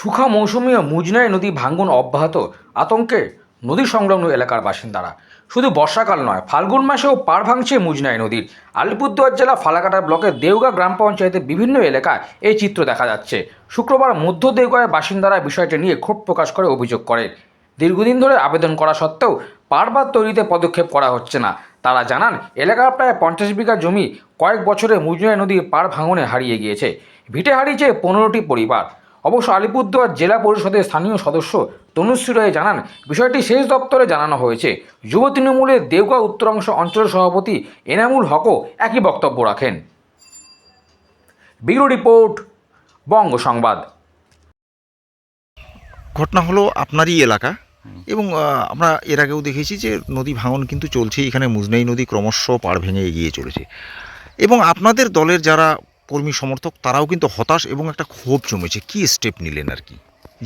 সুখা মৌসুমী ও মুজনাই নদী ভাঙ্গন অব্যাহত। আতঙ্কে নদী সংলগ্ন এলাকার বাসিন্দারা। শুধু বর্ষাকাল নয়, ফাল্গুন মাসেও পার ভাঙছে মুজনাই নদীর। আলিপুরদুয়ার জেলা ফালাকাটা ব্লকের দেওগা গ্রাম পঞ্চায়েতের বিভিন্ন এলাকায় এই চিত্র দেখা যাচ্ছে। শুক্রবার মধ্য দেওগাঁয়ের বাসিন্দারা বিষয়টি নিয়ে ক্ষোভ প্রকাশ করে অভিযোগ করেন দীর্ঘদিন ধরে আবেদন করা সত্ত্বেও পারবার তৈরিতে পদক্ষেপ করা হচ্ছে না। তারা জানান, এলাকার প্রায় পঞ্চাশ বিঘা জমি কয়েক বছরে মুজনাই নদীর পার ভাঙনে হারিয়ে গিয়েছে। ভিটে হারিয়েছে পনেরোটি পরিবার। অবশ্য আলিপুরদুয়ার জেলা পরিষদের স্থানীয় সদস্য তনুশ্রী রায় জানান, বিষয়টি শেষ দপ্তরে জানানো হয়েছে। যুব তৃণমূলের দেওগাঁ উত্তরাংশ অঞ্চল সভাপতি এনামুল হকও একই বক্তব্য রাখেন। ব্যুরো রিপোর্ট, বঙ্গ সংবাদ। ঘটনা হলো আপনারই এলাকা এবং আমরা এর আগেও দেখেছি যে নদী ভাঙন কিন্তু চলছে এখানে মুজনাই নদী ক্রমশ পাড় ভেঙে এগিয়ে চলেছে। এবং আপনাদের দলের যারা কর্মী সমর্থক, তারাও কিন্তু হতাশ এবং একটা ক্ষোভ জমেছে। কি স্টেপ নিলেন আর কি?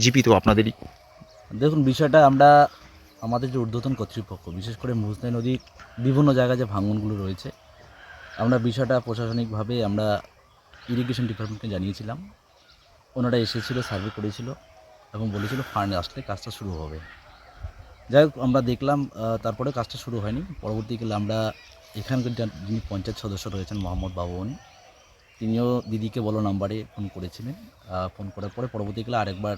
জিপি তো আপনাদেরই। দেখুন, বিষয়টা আমরা, আমাদের যে ঊর্ধ্বতন কর্তৃপক্ষ, বিশেষ করে মুজনাই নদীর বিভিন্ন জায়গায় যে ভাঙনগুলো রয়েছে, আমরা বিষয়টা প্রশাসনিকভাবে আমরা ইরিগেশন ডিপার্টমেন্টকে জানিয়েছিলাম। ওনারা এসেছিল সার্ভে করেছিল এবং বলেছিল ফান্ড আসলে কাজটা শুরু হবে। যাই হোক, আমরা দেখলাম তারপরে কাজটা শুরু হয়নি। পরবর্তীকালে আমরা এখানকার যিনি পঞ্চায়েত সদস্য রয়েছেন, মোহাম্মদ বাবুনি তিনিও দিদিকে বলো নাম্বারে ফোন করেছিলেন। ফোন করার পরে পরবর্তীকালে আরেকবার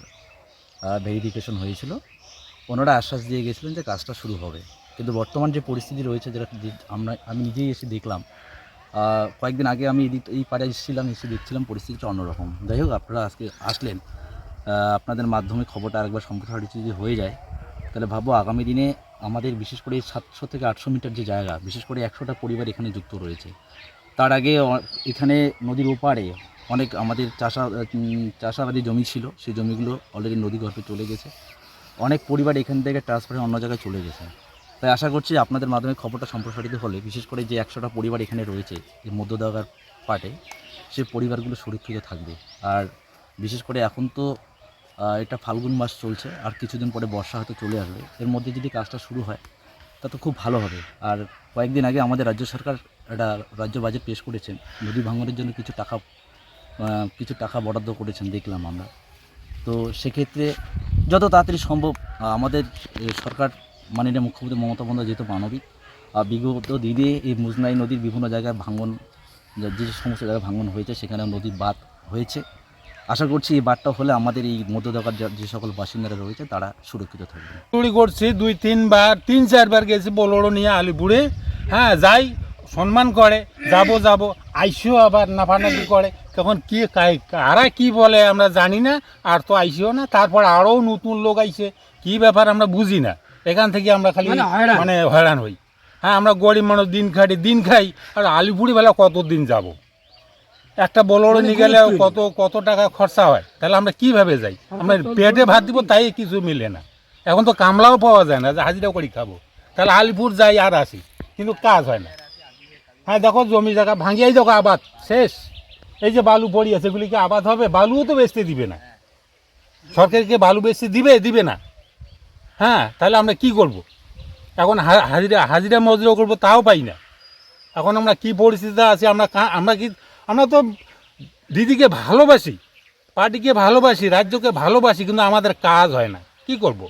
ভেরিফিকেশন হয়েছিল। ওনারা আশ্বাস দিয়ে গেছিলেন যে কাজটা শুরু হবে। কিন্তু বর্তমান যে পরিস্থিতি রয়েছে, যেটা আমরা, আমি নিজেই এসে দেখলাম কয়েকদিন আগে আমি এদিক, এই পাড়ে এসেছিলাম, এসে দেখছিলাম পরিস্থিতিটা অন্যরকম। যাই হোক, আপনারা আজকে আসলেন আপনাদের মাধ্যমে খবরটা আরেকবার সম্প্রসারিত যদি হয়ে যায়, তাহলে ভাববো আগামী দিনে আমাদের বিশেষ করে সাতশো থেকে আটশো মিটার যে জায়গা, বিশেষ করে একশোটা পরিবার এখানে যুক্ত রয়েছে। তার আগে এখানে নদীর ওপারে অনেক আমাদের চাষা চাষাবাদী জমি ছিল। সেই জমিগুলো অলরেডি নদী গর্ভে চলে গেছে। অনেক পরিবার এখান থেকে ট্রান্সফারে অন্য জায়গায় চলে গেছে। তাই আশা করছি আপনাদের মাধ্যমে খবরটা সম্প্রসারিত হলে, বিশেষ করে যে একশোটা পরিবার এখানে রয়েছে এই মধ্যদাগার পাটে, সে পরিবারগুলো সুরক্ষিত থাকবে। আর বিশেষ করে এখন তো এটা ফাল্গুন মাস চলছে, আর কিছুদিন পরে বর্ষা হয়তো চলে আসবে। এর মধ্যে যদি কাজটা শুরু হয় তা তো খুব ভালো হবে। আর কয়েকদিন আগে আমাদের রাজ্য সরকার একটা রাজ্য বাজেট পেশ করেছেন। নদী ভাঙনের জন্য কিছু টাকা কিছু টাকা বরাদ্দ করেছেন দেখলাম আমরা। তো সেক্ষেত্রে যত তাড়াতাড়ি সম্ভব আমাদের সরকার মাননীয় মুখ্যমন্ত্রী মমতা বন্দ্যোপাধ্যায় যেহেতু মানবিক বিগত দিনে এই মুজনাই নদীর বিভিন্ন জায়গায় ভাঙন, যে সমস্ত জায়গায় ভাঙন হয়েছে সেখানে নদীর বাঁধ হয়েছে। আশা করছি এই বাঁধটা হলে আমাদের এই মধ্য মধ্যদকার যে সকল বাসিন্দারা রয়েছে তারা সুরক্ষিত থাকবে। চুরি করছি দুই তিনবার তিন চারবার গেছি বলোড়ো নিয়ে আলিপুরে। হ্যাঁ যাই সম্মান করে যাব যাব। আইসিও আবার নাফানাফি করে। তখন কি কাই- কারা কি বলে আমরা জানি না আর তো আইসিও না। তারপর আরও নতুন লোক আইছে। কি ব্যাপার আমরা বুঝি না। এখান থেকে আমরা খালি মানে হয়রান। হই। হ্যাঁ আমরা গরিব মানুষ দিন খাটি দিন খাই। আর আলিপুরি বেলা কত দিন যাব? একটা বলোড়ো নিয়ে গেলে কত কত টাকা খরচা হয়? তাহলে আমরা কীভাবে যাই? আমরা পেটে ভাত দিব তাই কিছু মিলে না। এখন তো কামলাও পাওয়া যায় না যে হাজিরা করি খাব। তাহলে আলিপুর যাই আর আসি কিন্তু কাজ হয় না। হ্যাঁ দেখো জমি জায়গা ভাঙিয়াই দেখো আবাদ শেষ। এই যে বালু পড়ি আছে এগুলি কি আবাদ হবে? বালুও তো বেচতে দিবে না। সরকারকে বালু বেচতে দিবে দিবে না। হ্যাঁ তাহলে আমরা কি করব? এখন হা- হাজিরা হাজিরা মজুরিও করব তাও পাই না। এখন আমরা কি পরিস্থিতিতে আছি? আমরা আমরা কি আমরা তো দিদিকে ভালোবাসি, পার্টিকে ভালোবাসি, রাজ্যকে ভালোবাসি, কিন্তু আমাদের কাজ হয় না। কি করব?